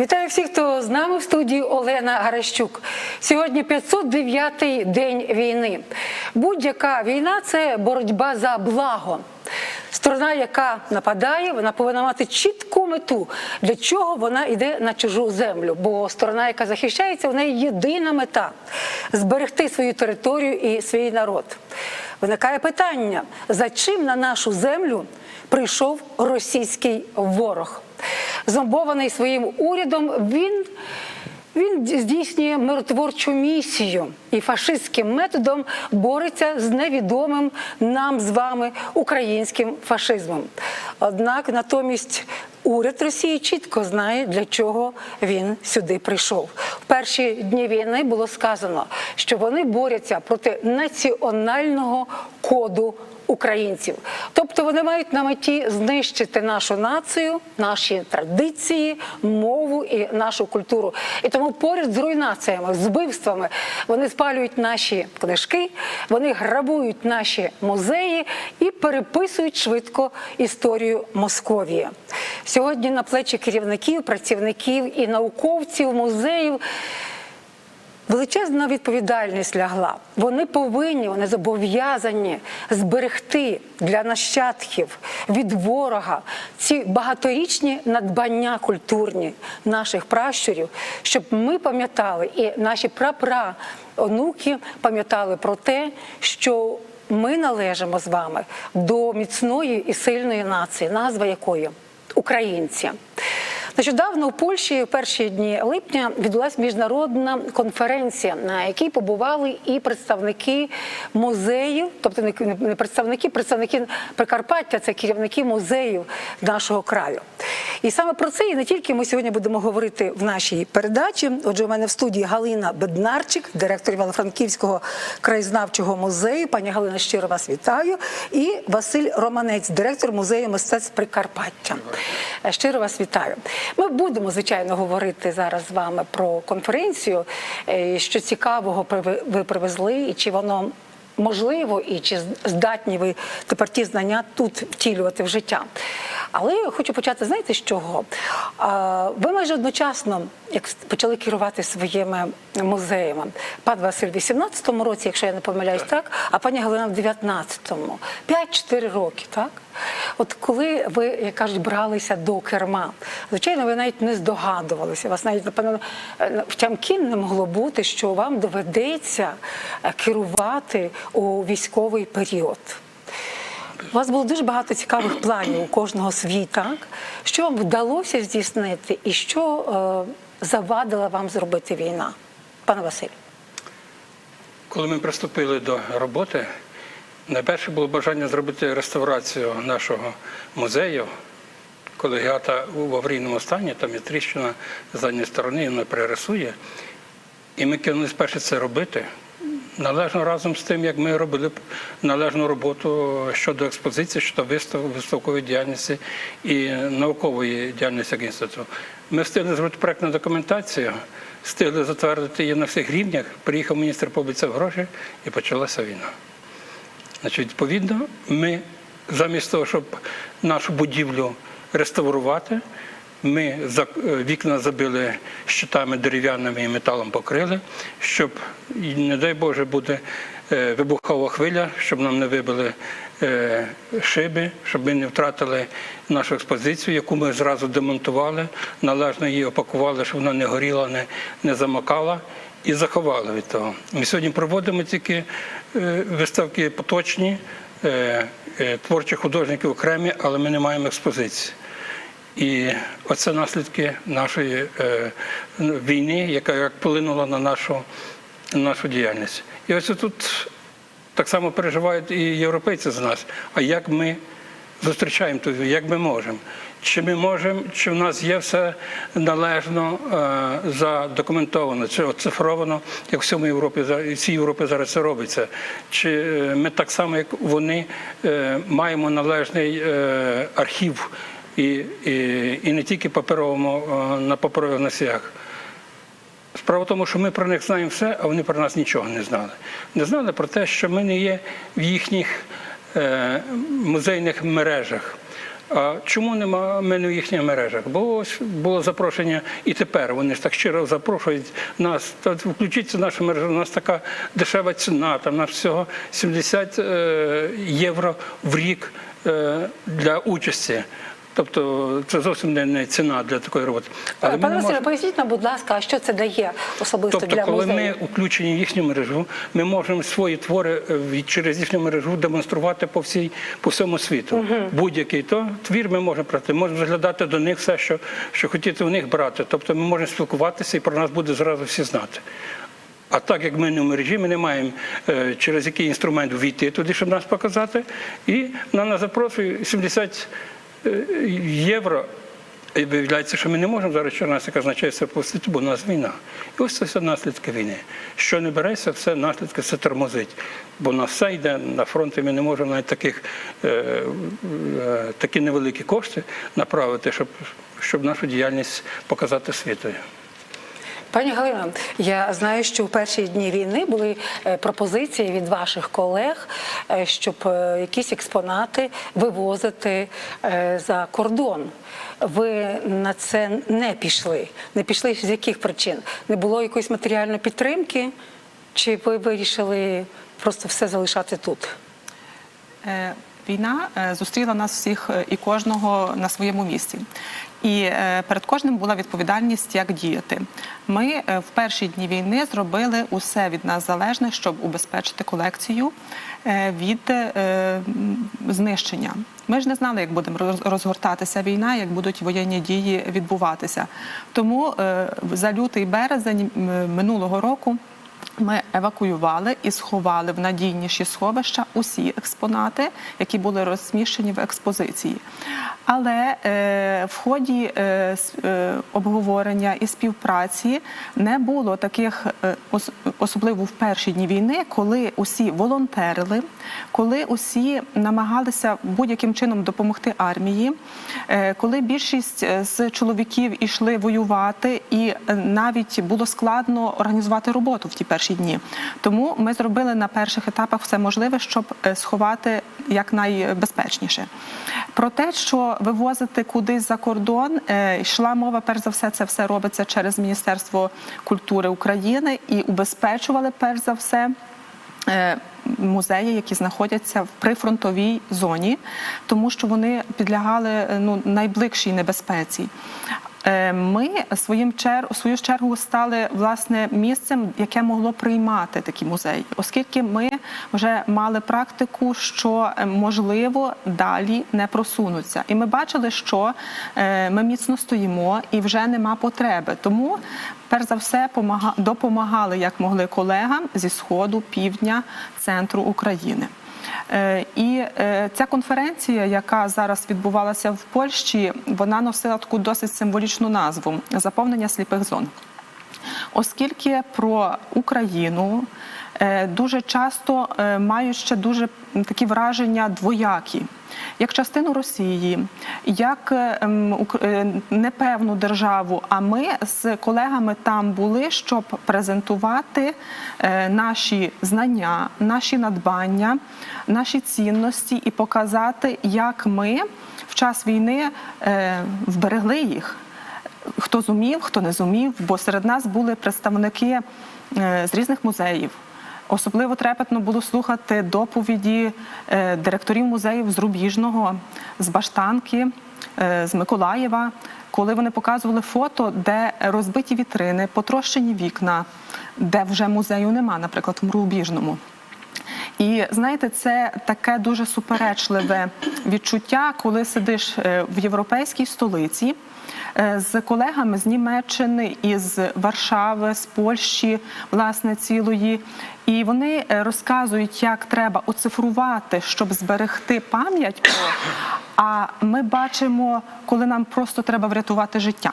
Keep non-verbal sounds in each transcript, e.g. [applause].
Вітаю всіх, хто з нами в студії Олена Гаращук. Сьогодні 509-й день війни. Будь-яка війна це боротьба за благо. Сторона, яка нападає, вона повинна мати чітку мету, для чого вона йде на чужу землю. Бо сторона, яка захищається, в неї єдина мета зберегти свою територію і свій народ. Виникає питання: за чим на нашу землю прийшов російський ворог? Зомбований своїм урядом, він, він здійснює миротворчу місію і фашистським методом бореться з невідомим нам з вами українським фашизмом. Однак натомість уряд Росії чітко знає, для чого він сюди прийшов. В перші дні війни було сказано, що вони борються проти національного коду українців. Тобто вони мають на меті знищити нашу націю, наші традиції, мову і нашу культуру. І тому поряд з руйнаціями, з вбивствами вони спалюють наші книжки, вони грабують наші музеї і переписують швидко історію Московії. Сьогодні на плечі керівників, працівників і науковців музеїв. Величезна відповідальність лягла. Вони повинні, вони зобов'язані зберегти для нащадків від ворога ці багаторічні надбання культурні наших пращурів, щоб ми пам'ятали і наші прапра онуки пам'ятали про те, що ми належимо з вами до міцної і сильної нації, назва якої українці. Нещодавно у Польщі в перші дні липня відбулася міжнародна конференція, на якій побували і представники музеїв, тобто не представники, представники Прикарпаття, це керівники музеїв нашого краю. І саме про це і не тільки ми сьогодні будемо говорити в нашій передачі. Отже, у мене в студії Галина Беднарчик, директор Івано-Франківського краєзнавчого музею. Пані Галина, щиро вас вітаю. І Василь Романець, директор музею мистецтв Прикарпаття. Щиро вас вітаю. Ми будемо звичайно говорити зараз з вами про конференцію, е, що цікавого ви привезли, і чи воно можливо, і чи здатні ви тепер ті знання тут втілювати в життя. Але я хочу почати, знаєте, з чого? Ви майже одночасно, як почали керувати своїми музеями, пан Василь в 18-му році, якщо я не помиляюсь, так, а пані Галина в 19-му. 5-4 роки, так? От коли ви, як кажуть, бралися до керма, звичайно, ви навіть не здогадувалися. Вас навіть напевно в тямки не могло бути, що вам доведеться керувати у військовий період. У вас було дуже багато цікавих планів у кожного свій, так? Що вам вдалося здійснити, і що е, завадила вам зробити війна, пане Василь? Коли ми приступили до роботи, найперше було бажання зробити реставрацію нашого музею. Колегіата в аварійному стані, там є тріщина з задньої сторони, вона перерисує. І ми кинулись перше це робити. Належно разом з тим, як ми робили належну роботу щодо експозиції, щодо вистав, виставкової діяльності і наукової діяльності як інституту. Ми встигли зробити проєктну документацію, встигли затвердити її на всіх рівнях. Приїхав міністр, пообіцяв гроші і почалася війна. Значить, Відповідно, ми замість того, щоб нашу будівлю реставрувати, ми вікна забили щитами дерев'яними і металом покрили, щоб, не дай Боже, буде вибухова хвиля, щоб нам не вибили шиби, щоб ми не втратили нашу експозицію, яку ми зразу демонтували, належно її опакували, щоб вона не горіла, не, не замокала. І заховали від того. Ми сьогодні проводимо тільки виставки поточні, творчі художники окремі, але ми не маємо експозиції. І оце наслідки нашої е, війни, яка як полинула на нашу, на нашу діяльність. І ось тут так само переживають і європейці з нас. А як ми зустрічаємо ту як ми можемо? Чи ми можемо, чи в нас є все належно е, задокументовано, чи оцифровано, як в всьому Європі всій Європі зараз це робиться? Чи ми так само, як вони, е, маємо належний е, архів? І і, і не тільки паперовому, на паперових носіях. Справа в тому, що ми про них знаємо все, а вони про нас нічого не знали. Не знали про те, що ми не є в їхніх е, музейних мережах. А чому нема мене в їхніх мережах? Бо ось було запрошення і тепер. Вони ж так щиро запрошують нас. Та включіться в нашу мережу. У нас така дешева ціна. Там нас всього 70 е, євро в рік е, для участі. Тобто це зовсім не, не ціна для такої роботи. Але Пане не Василю, можемо- поясніть нам, будь ласка, а що це дає особисто Тобто, для коли музею? ми включені в їхню мережу, ми можемо свої твори е, через їхню мережу демонструвати по всій по всьому світу. Будь-який то твір ми можемо брати. Можемо заглядати до них все, що, що хотіти у них брати. Тобто ми можемо спілкуватися і про нас буде зразу всі знати. А так як ми не в мережі, ми не маємо е, через який інструмент війти туди, щоб нас показати. І на нас запрошує 70 е, євро. І виявляється, що ми не можемо зараз через яка означає все пустити, бо у нас війна. І ось це все наслідки війни. Що не береться, все наслідки, все тормозить. Бо на все йде на фронт, і ми не можемо навіть таких, е, е, такі невеликі кошти направити, щоб, щоб нашу діяльність показати світові. Пані Галино, я знаю, що у перші дні війни були е, пропозиції від ваших колег, е, щоб е, якісь експонати вивозити за кордон. Ви на це не пішли. Не пішли з яких причин? Не було якоїсь матеріальної підтримки? Чи ви вирішили просто все залишати тут? Війна зустріла нас всіх і кожного на своєму місці. І е, перед кожним була відповідальність, як діяти. Ми е, в перші дні війни зробили усе від нас залежне, щоб убезпечити колекцію е, від знищення. Ми ж не знали, як буде роз- розгортатися війна, як будуть воєнні дії відбуватися. Тому за лютий березень минулого року. Ми евакуювали і сховали в надійніші сховища усі експонати, які були розміщені в експозиції. Але е, в ході е, е, обговорення і співпраці не було таких, особливо в перші дні війни, коли усі волонтерили, коли усі намагалися будь-яким чином допомогти армії, коли більшість з чоловіків ішли воювати, і навіть було складно організувати роботу в ті перші дні. Тому ми зробили на перших етапах все можливе, щоб сховати якнайбезпечніше. Про те, що вивозити кудись за кордон, е, йшла мова, перш за все, це все робиться через Міністерство культури України і убезпечували перш за все. е, Музеї, які знаходяться в прифронтовій зоні, тому що вони підлягали е, ну, найближчій небезпеці. Е, Ми своїм чер... свою чергу стали власне місцем, яке могло приймати такі музеї, оскільки ми вже мали практику, що е, можливо далі не просунуться. І ми бачили, що е, ми міцно стоїмо і вже нема потреби. Тому перш за все допомагали як могли колегам зі сходу, півдня, центру України. Е, І е, ця конференція, яка зараз відбувалася в Польщі, вона носила таку досить символічну назву заповнення сліпих зон. Оскільки про Україну дуже часто е, мають ще дуже такі враження двоякі. Як частину Росії, як е, е, непевну державу. А ми з колегами там були, щоб презентувати е, наші знання, наші надбання, наші цінності і показати, як ми в час війни е, вберегли їх хто зумів, хто не зумів, бо серед нас були представники е, з різних музеїв. Особливо трепетно було слухати доповіді е, директорів музеїв з Рубіжного, з Баштанки, е, з Миколаєва, коли вони показували фото, де розбиті вітрини, потрощені вікна, де вже музею нема, наприклад, в Рубіжному. І знаєте, це таке дуже суперечливе відчуття, коли сидиш е, в європейській столиці з колегами з Німеччини, із Варшави, з Польщі, власне, цілої. І вони е, розказують, як треба оцифрувати, щоб зберегти пам'ять. А ми бачимо, коли нам просто треба врятувати життя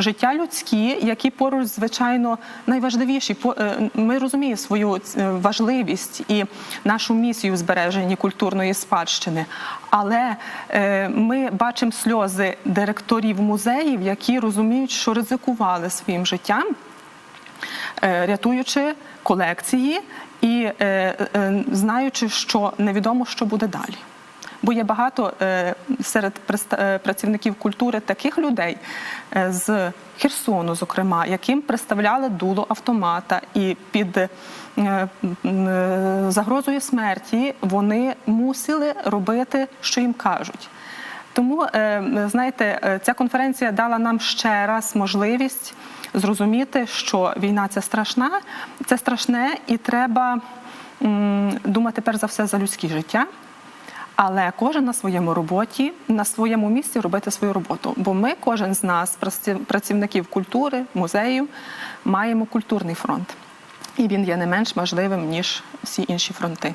життя людські, які поруч, звичайно, найважливіші. Е, Ми розуміємо свою е, важливість і нашу місію в збереженні культурної спадщини. Але е, ми бачимо сльози директорів музеїв, які розуміють, що ризикували своїм життям, рятуючи колекції і знаючи, що невідомо, що буде далі. Бо є багато е, серед е, працівників культури таких людей е, з Херсону, зокрема, яким представляли дуло автомата, і під загрозою смерті вони мусили робити, що їм кажуть. Тому, знаєте, ця конференція дала нам ще раз можливість зрозуміти, що війна це страшна, це страшне, і треба думати перш за все за людське життя. Але кожен на своєму роботі, на своєму місці робити свою роботу. Бо ми, кожен з нас, праці- працівників культури, музею, маємо культурний фронт. І він є не менш важливим, ніж всі інші фронти.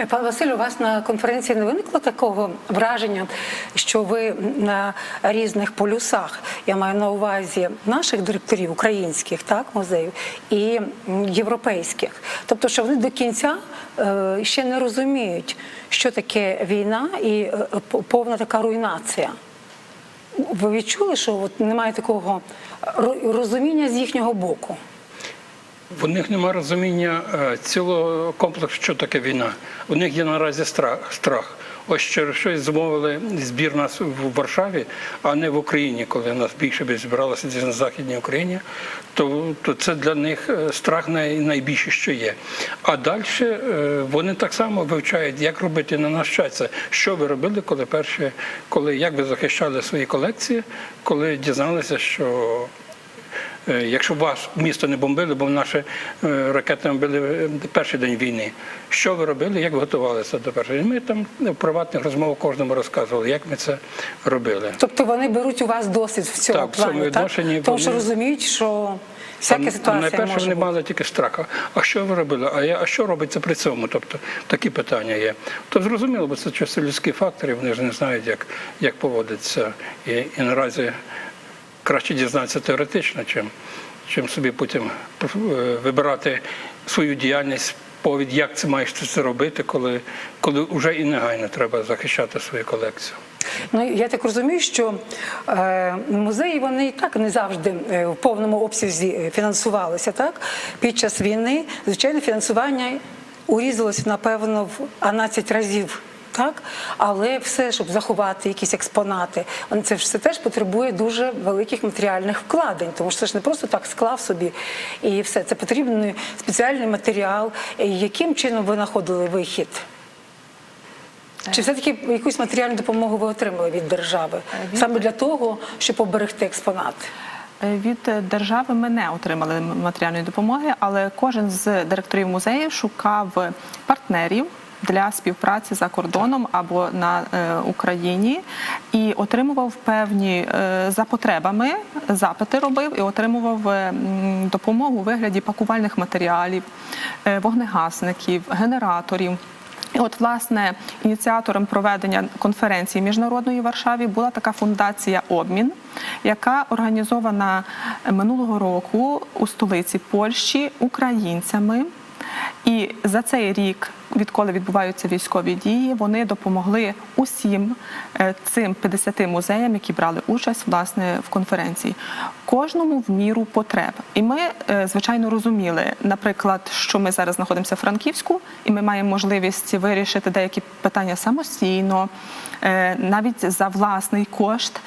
Е, Пане Василю, у вас на конференції не виникло такого враження, що ви на різних полюсах, я маю на увазі наших директорів українських так, музеїв і європейських. Тобто, що вони до кінця е, ще не розуміють, що таке війна і е, повна така руйнація. Ви відчули, що от немає такого розуміння з їхнього боку? В них немає розуміння е, цілого комплексу, що таке війна. У них є наразі страх. страх. Ось через щось змовили збір нас в Варшаві, а не в Україні, коли нас більше би збиралося на Західній Україні, то, то це для них е, страх най, найбільше, що є. А далі вони так само вивчають, як робити на наш час. Що ви робили, коли перше, коли як ви захищали свої колекції, коли дізналися, що Е, Якщо вас місто не бомбили, бо наші е, ракетами били е, перший день війни. Що ви робили, як ви готувалися до першої? Ми там в приватних розмовах кожному розказували, як ми це робили. Тобто вони беруть у вас досвід в цьому Так, в цьому так? відношенні Тому що розуміють, що всяка А ситуація найперше може вони бути. мали тільки страх. А- А що ви робили? А, я, а що робиться при цьому? Тобто такі питання є. То зрозуміло, бо це чисто людські фактори, вони ж не знають, як, як поводиться. І, і наразі краще дізнатися теоретично, чим, чим собі потім е, вибирати свою діяльність. Повід, як це маєш це робити, коли, коли вже і негайно треба захищати свою колекцію. Ну я так розумію, що е, музеї вони і так не завжди е, в повному обсязі е, фінансувалися. Так під час війни звичайно фінансування урізалося напевно в 12 разів. Так, але все, щоб заховати якісь експонати, це ж все теж потребує дуже великих матеріальних вкладень, тому що це ж не просто так склав собі і все. Це потрібний спеціальний матеріал. Е, Яким чином ви знаходили вихід? Чи все-таки якусь матеріальну допомогу ви отримали від держави саме для того, щоб поберегти експонати? Е, Від е, держави ми не отримали матеріальної допомоги, але кожен з директорів музею шукав партнерів. Для співпраці за кордоном або на е, Україні і отримував певні е, за потребами запити робив і отримував е, допомогу у вигляді пакувальних матеріалів, е, вогнегасників, генераторів. І от, власне, ініціатором проведення конференції міжнародної в Варшаві була така фундація Обмін, яка організована минулого року у столиці Польщі українцями. І за цей рік, відколи відбуваються військові дії, вони допомогли усім е, цим 50 музеям, які брали участь власне в конференції, кожному в міру потреб. І ми, е, звичайно, розуміли, наприклад, що ми зараз знаходимося в Франківську, і ми маємо можливість вирішити деякі питання самостійно, е, навіть за власний кошт.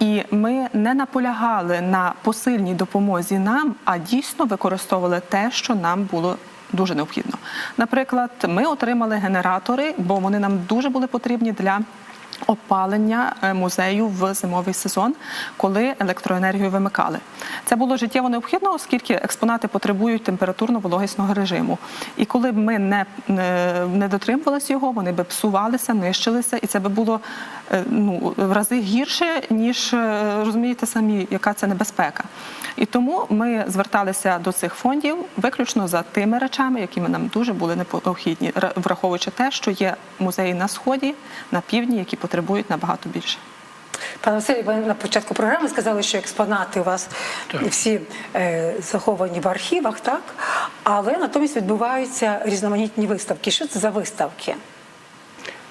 І ми не наполягали на посильній допомозі нам, а дійсно використовували те, що нам було дуже необхідно. Наприклад, ми отримали генератори, бо вони нам дуже були потрібні для. Опалення е, музею в зимовий сезон, коли електроенергію вимикали, це було життєво необхідно, оскільки експонати потребують температурно-вологісного режиму. І коли б ми не, не, дотримувалися його, вони б псувалися, нищилися, і це би було е, ну в рази гірше, ніж е, розумієте самі, яка це небезпека. І тому ми зверталися до цих фондів виключно за тими речами, які нам дуже були необхідні, враховуючи те, що є музеї на сході, на півдні, які потребують набагато більше. Пане Василь, ви на початку програми сказали, що експонати у вас Так. всі е, заховані в архівах, так? Але натомість відбуваються різноманітні виставки. Що це за виставки?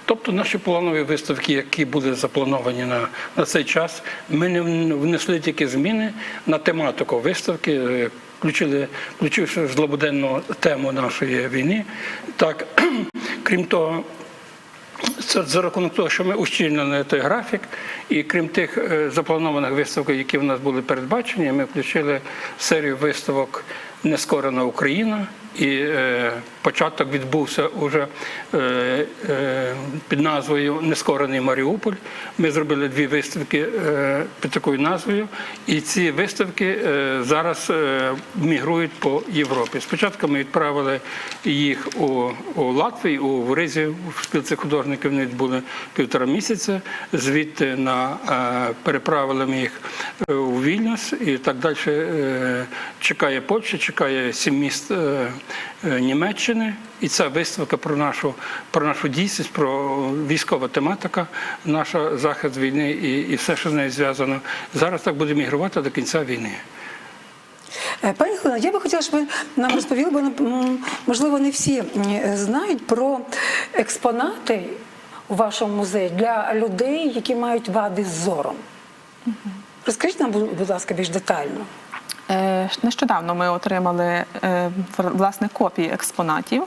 Тобто наші планові виставки, які були заплановані на, на цей час, ми не внесли тільки зміни на тематику виставки, е, включили, включивши злободенну тему нашої війни. Так, [clears throat] крім того, Це за рахунок того, що ми ущільнили той графік, і крім тих е, запланованих виставок, які в нас були передбачені, ми включили серію виставок Нескорена Україна. І е, початок відбувся уже е, е, під назвою Нескорений Маріуполь. Ми зробили дві виставки під такою назвою, і ці виставки зараз мігрують по Європі. Спочатку ми відправили їх у, у Латвію, у Ризі, в спілці художників вони були півтора місяця. Звідти на переправили ми їх у Вільнюс і так далі. Чекає Польща, чекає сім міст е, е, Німеччини. І ця виставка про нашу про нашу дійсність, про військова тематика, наша захист війни і, і все, що з нею зв'язано. Зараз так буде мігрувати до кінця війни. Е, Пані Хлина, я би хотіла, щоб ви нам розповіли, бо можливо не всі знають про експонати у вашому музеї для людей, які мають вади з зором. Розкажіть нам, будь будь ласка, більш детально. Нещодавно ми отримали е, власне копії експонатів.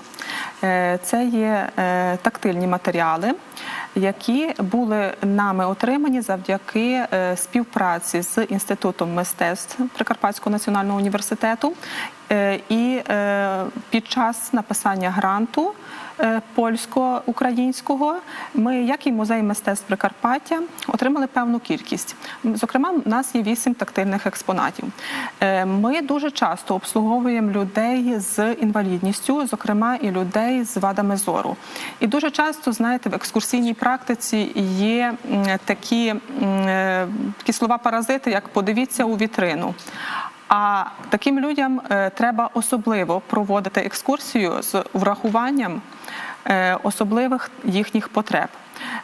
Е, Це є е, тактильні матеріали, які були нами отримані завдяки співпраці з інститутом мистецтв Прикарпатського національного університету. І під час написання гранту польсько-українського ми, як і музей мистецтв Прикарпаття, отримали певну кількість. Зокрема, у нас є вісім тактильних експонатів. Е, Ми дуже часто обслуговуємо людей з інвалідністю, зокрема і людей з вадами зору. І дуже часто, знаєте, в екскурсійній практиці є такі, е, такі слова паразити, як подивіться у вітрину. А таким людям е, треба особливо проводити екскурсію з врахуванням е, особливих їхніх потреб.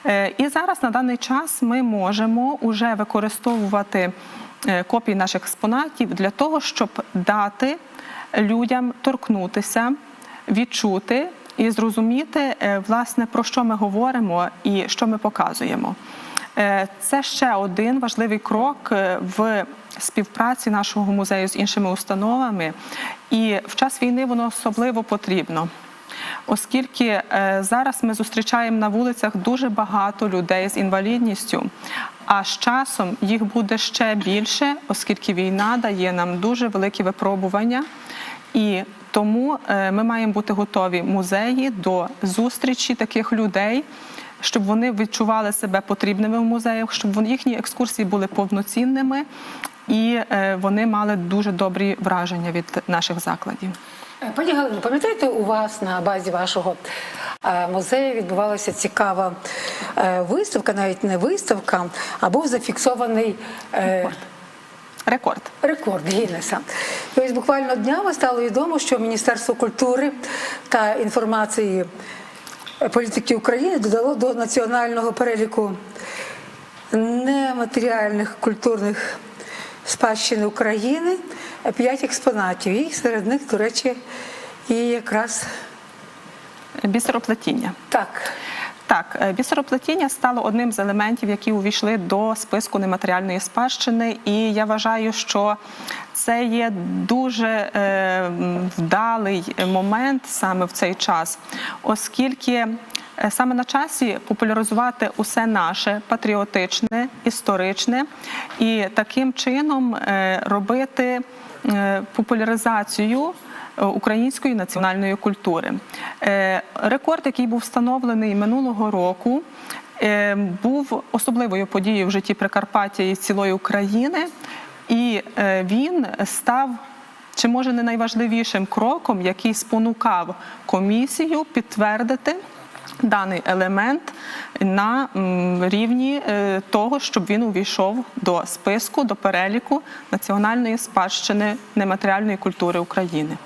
Е, І зараз на даний час ми можемо вже використовувати е, копії наших експонатів для того, щоб дати людям торкнутися, відчути і зрозуміти, е, власне, про що ми говоримо і що ми показуємо. Е, Це ще один важливий крок е, в співпраці нашого музею з іншими установами, і в час війни воно особливо потрібно. Оскільки е, зараз ми зустрічаємо на вулицях дуже багато людей з інвалідністю, а з часом їх буде ще більше, оскільки війна дає нам дуже великі випробування. І тому е, ми маємо бути готові музеї до зустрічі таких людей, щоб вони відчували себе потрібними в музеях, щоб їхні екскурсії були повноцінними і е, вони мали дуже добрі враження від наших закладів. Е, Пані Галино, пам'ятаєте, у вас на базі вашого е, музею відбувалася цікава е, виставка, навіть не виставка, а був зафіксований е, Рекорд. рекорд Гіннеса. І ось буквально днями стало відомо, що Міністерство культури та інформації політики України додало до національного переліку нематеріальних культурних спадщини України п'ять експонатів. І серед них, до речі, і якраз Бісероплетіння. так. Так, е, бісероплетіння стало одним з елементів, які увійшли до списку нематеріальної спадщини, і я вважаю, що це є дуже е, вдалий момент саме в цей час, оскільки саме на часі популяризувати усе наше патріотичне, історичне і таким чином е, робити е, популяризацію е, української національної культури. Е, Рекорд, який був встановлений минулого року, е, був особливою подією в житті Прикарпаття і цілої України, і е, він став. Чи може не найважливішим кроком, який спонукав комісію підтвердити даний елемент на рівні е, того, щоб він увійшов до списку, до переліку національної спадщини нематеріальної культури України.